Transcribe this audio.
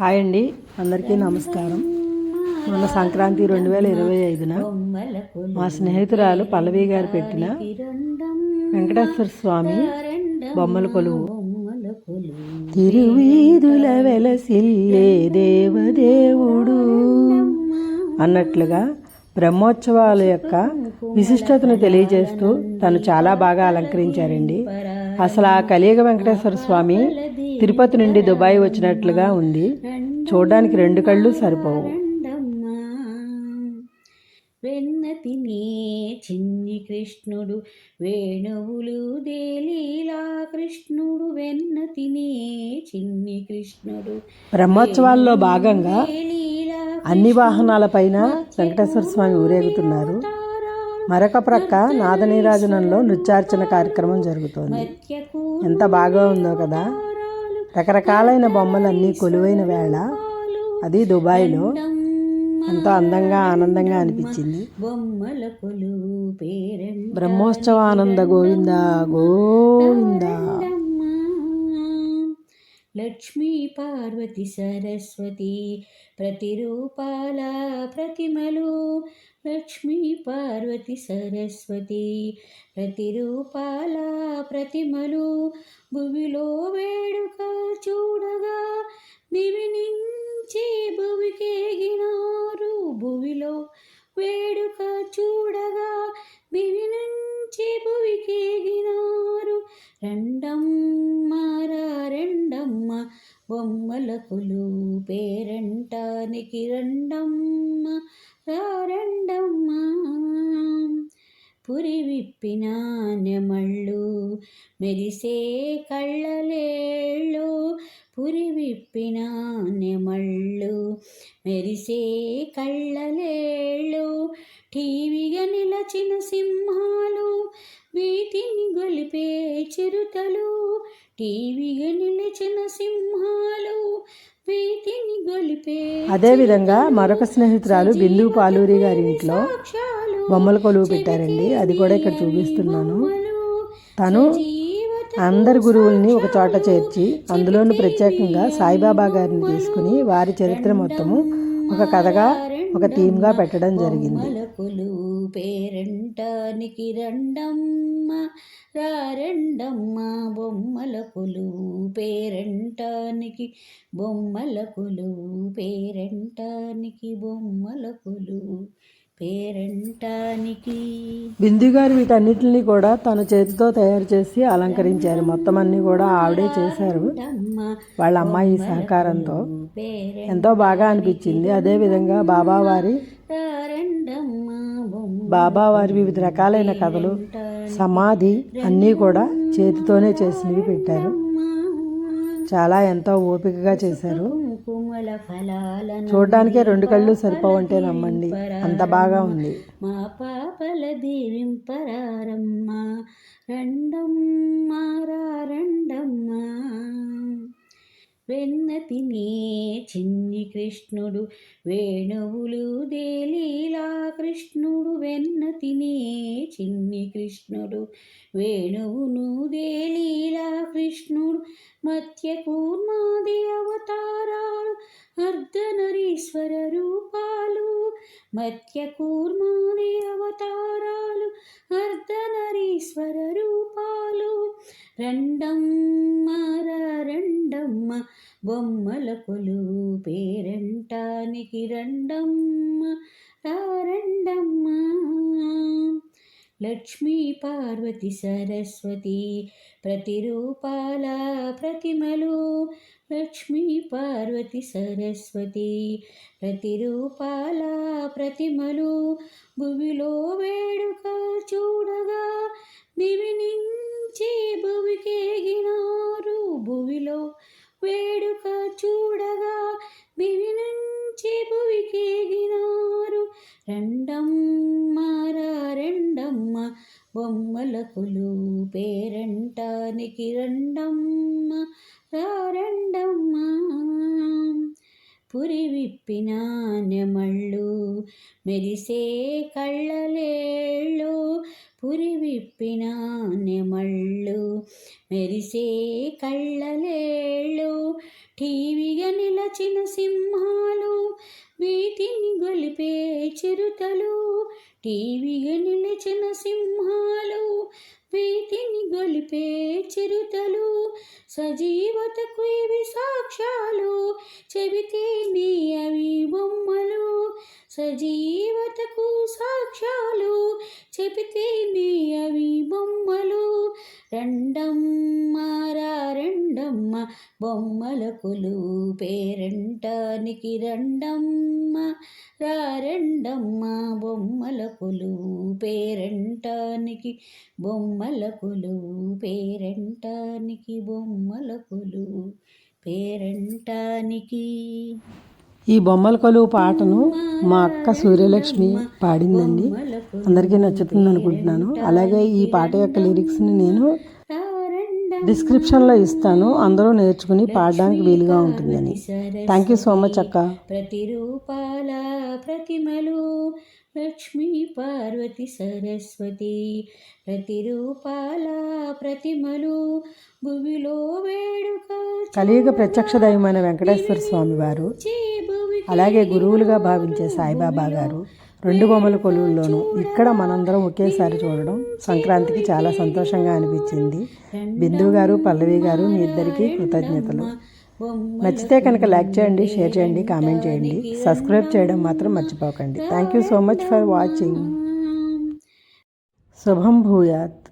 Hi అండి. అందరికీ నమస్కారం. మొన్న సంక్రాంతి రెండు వేల ఇరవై ఐదున మా స్నేహితురాలు పల్లవి గారు పెట్టిన వెంకటేశ్వర స్వామి బొమ్మల కొలువు. తిరువీధుల వెలసిల్లే దేవదేవుడు అన్నట్లుగా బ్రహ్మోత్సవాల యొక్క విశిష్టతను తెలియజేస్తూ తను చాలా బాగా అలంకరించారండి. అసలు ఆ కలియుగ వెంకటేశ్వర స్వామి తిరుపతి నుండి దుబాయ్ వచ్చినట్లుగా ఉంది. చూడడానికి రెండు కళ్ళు సరిపోవు. వెన్న తినే చిన్ని కృష్ణుడు వేణువులు దేలీలా కృష్ణుడు వెన్న తినే చిన్ని కృష్ణుడు బ్రహ్మోత్సవాల్లో భాగంగా అన్ని వాహనాలపైన వెంకటేశ్వర స్వామి ఊరేగుతున్నారు. మరొక ప్రక్క నాదనీరాజనంలో నృత్యార్చన కార్యక్రమం జరుగుతోంది. ఎంత బాగా ఉందో కదా. రకరకాలైన బొమ్మలన్నీ కొలువైన వేళ అది దుబాయ్లో ఎంతో అందంగా ఆనందంగా అనిపించింది. బ్రహ్మోత్సవ ఆనంద గోవింద గోవింద. లక్ష్మీ పార్వతి సరస్వతి ప్రతిరూపాల ప్రతిమలు. లక్ష్మీ పార్వతి సరస్వతి ప్రతిరూపాల ప్రతిమలు. భువిలో వేడుక చూడగా దివి నుంచి భువికేగినారు భువిలో వేడుక చూడగా దివి నుంచి భువికేగినారు రెండం బొమ్మల కొలు పేరంటానికి రెండమ్మ రారండమ్మ పురి విప్పిన నెమళ్ళు మెరిసే కళ్ళలేళ్ళు పురి విప్పిన నెమళ్ళు మెరిసే కళ్ళలేళ్ళు. టీవీగా నిలచిన సింహాలు వీటిని గొలిపే చిరుతలు టీవీగా నిలిచిన సింహాలు వీటిని గొలిపే అదేవిధంగా మరొక స్నేహితురాలు బిందు పాలూరి గారి ఇంట్లో బొమ్మల కొలువు పెట్టారండి. అది కూడా ఇక్కడ చూపిస్తున్నాను. తను అందరి గురువుల్ని ఒక చోట చేర్చి అందులోనూ ప్రత్యేకంగా సాయిబాబా గారిని తీసుకుని వారి చరిత్ర మొత్తము ఒక కథగా ఒక థీమ్గా పెట్టడం జరిగింది. పేరంటానికి రండమ్మ రా రెండమ్మ బొమ్మల కొలువు పేరంటానికి బొమ్మల కొలువు పేరంటానికి బొమ్మల కొలువు పేరంటానికి. బిందు గారు వీటన్నిటిని కూడా తన చేతితో తయారు చేసి అలంకరించారు. మొత్తం అన్ని కూడా ఆవిడే చేశారు. వాళ్ళ అమ్మాయి సహకారంతో ఎంతో బాగా అనిపించింది. అదేవిధంగా బాబావారి బాబావారి వివిధ రకాలైన కథలు సమాధి అన్నీ కూడా చేతితోనే చేసినవి పెట్టారు. చాలా ఎంతో ఓపికగా చేశారు. చూడడానికే రెండు కళ్ళు సరిపోవంటే నమ్మండి. అంత బాగా ఉంది. మా పాపల దీవింపరారమ్మ రండమ్మ రండమ్మ. వెన్న తినే చిన్ని కృష్ణుడు వేణువులు దేలీలా కృష్ణుడు వెన్న తినే చిన్ని కృష్ణుడు వేణువును దేలీలా కృష్ణుడు మత్య కూర్మాది అవతారాలు అర్ధనరీశ్వర రూపాలు మత్య కూర్మాది అవతారాలు అర్ధనరీశ్వర రూపాలు రెండమ్మ రెండమ్మ బొమ్మల కొలు పేరంటానికి రండమ్మ రా లక్ష్మీ పార్వతి సరస్వతి ప్రతిరూపాల ప్రతిమలు లక్ష్మీ పార్వతి సరస్వతి ప్రతిరూపాల ప్రతిమలు. భువిలో వేడుక రెండమ్మ రెండమ్మ బొమ్మల కులు పేరంటానికి రెండమ్మ రా రెండమ్మ. పురి విప్పిన నెమళ్ళు మెరిసే కళ్ళలేళ్ళు పురి విప్పిన నెమళ్ళు మెరిసే కళ్ళలేళ్ళు టీవీగా నిలచిన సింహాలు వీటిని గొలిపే చిరుతలు టీవీగా నిలిచిన సింహాలు. వీటిని గొలిపే చిరుతలు సజీవతకు ఇవి సాక్ష్యాలు. చెబితే నీ అవి బొమ్మలు సజీవతకు సాక్ష్యాలు. చెబితే నీ అవి బొమ్మలు రెండం రెండమ్మ బొమ్మల కొలువు పేరంటానికి రెండమ్మ. రా రెండమ్మ బొమ్మల కొలువు పేరంటానికి బొమ్మల కొలువు పేరంటానికి బొమ్మల కొలువు పేరంటానికి. ఈ బొమ్మల కొలువు పాటను మా అక్క సూర్యలక్ష్మి పాడిందండి. అందరికీ నచ్చుతుంది అనుకుంటున్నాను అలాగే ఈ పాట యొక్క లిరిక్స్ని నేను డిస్క్రిప్షన్లో ఇస్తాను. అందరూ నేర్చుకుని పాడడానికి వీలుగా ఉంటుందని. థ్యాంక్ యూ సో మచ్ అక్క. ప్రతిరూపాల ప్రతిమలు లక్ష్మీ పార్వతి సరస్వతి. ప్రతిరూపాల ప్రతిమలు భువిలో వేడుక కలియుగ ప్రత్యక్ష దైవమైన వెంకటేశ్వర స్వామి వారు అలాగే గురువులుగా భావించే సాయిబాబా గారు రెండు బొమ్మల కొలువుల్లోనూ ఇక్కడ మనందరం ఒకేసారి చూడడం సంక్రాంతికి చాలా సంతోషంగా అనిపించింది. బిందు గారు పల్లవి గారు మీ ఇద్దరికీ కృతజ్ఞతలు. నచ్చితే కనుక లైక్ చేయండి షేర్ చేయండి కామెంట్ చేయండి. సబ్స్క్రైబ్ చేయడం మాత్రం మర్చిపోకండి. Thank you so much for watching శుభం భూయాత్.